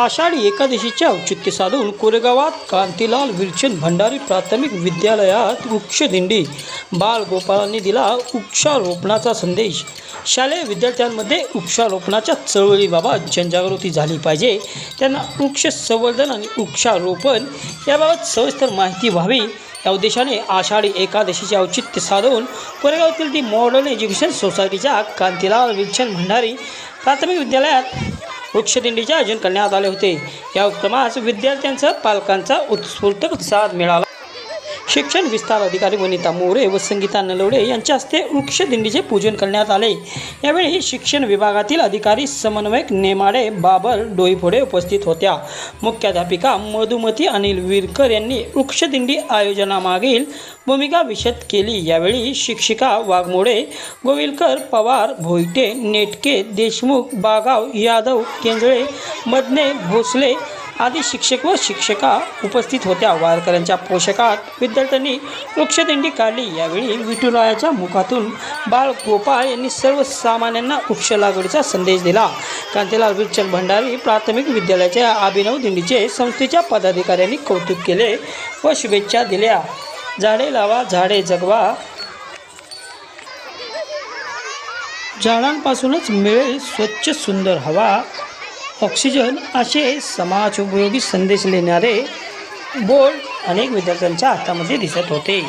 आषाढी एकादशीचे औचित्य साधून कोरेगावात कांतीलाल विरचंद भंडारी प्राथमिक विद्यालयात वृक्षदिंडी. बालगोपाळांनी दिला वृक्षारोपणाचा संदेश. शालेय विद्यार्थ्यांमध्ये वृक्षारोपणाच्या चळवळीबाबत जनजागृती झाली पाहिजे. त्यांना वृक्ष संवर्धन आणि वृक्षारोपण याबाबत सविस्तर माहिती व्हावी. या उद्देशाने आषाढी एकादशीचे औचित्य साधून कोरेगावातील दी मॉडर्न एज्युकेशन सोसायटीच्या कांतीलाल विरचंद भंडारी प्राथमिक विद्यालयात वृक्षदिंडीचे आयोजन करण्यात आले होते. या उपक्रमास विद्यार्थ्यांसह पालकांचा उत्स्फूर्त प्रतिसाद मिळाला शिक्षण विस्तार अधिकारी वनिता मोरे व संगीता नलवडे यांच्या हस्ते वृक्षदिंडीचे पूजन करण्यात आले. यावेळी शिक्षण विभागातील अधिकारी समन्वयक नेमाडे बाबर डोईफोडे उपस्थित होत्या. मुख्याध्यापिका मधुमती अनिल विरकर यांनी वृक्षदिंडी आयोजनामागील भूमिका विशद केली. यावेळी शिक्षिका वाघमोडे गोविलकर पवार भोईटे नेटके देशमुख बागाव यादव केंजळे मदने भोसले आदी शिक्षक व शिक्षका उपस्थित होत्या. वारकऱ्यांच्या पोषकात विद्यार्थ्यांनी वृक्षदिंडी काढली. यावेळी विठुरायाच्या मुखातून बाळ गोपाळ यांनी सर्वसामान्यांना वृक्ष लागवडीचा संदेश दिला. कांतीलाल विरचंद भंडारी प्राथमिक विद्यालयाच्या अभिनव दिंडीचे संस्थेच्या पदाधिकाऱ्यांनी कौतुक केले व शुभेच्छा दिल्या. झाडे लावा झाडे जगवा. झाडांपासूनच मिळेल स्वच्छ सुंदर हवा. ऑक्सिजन असे समाज उपयोगी संदेश लिहिणारे बोर्ड अनेक विद्यार्थ्यांच्या हातामध्ये दिसत होते.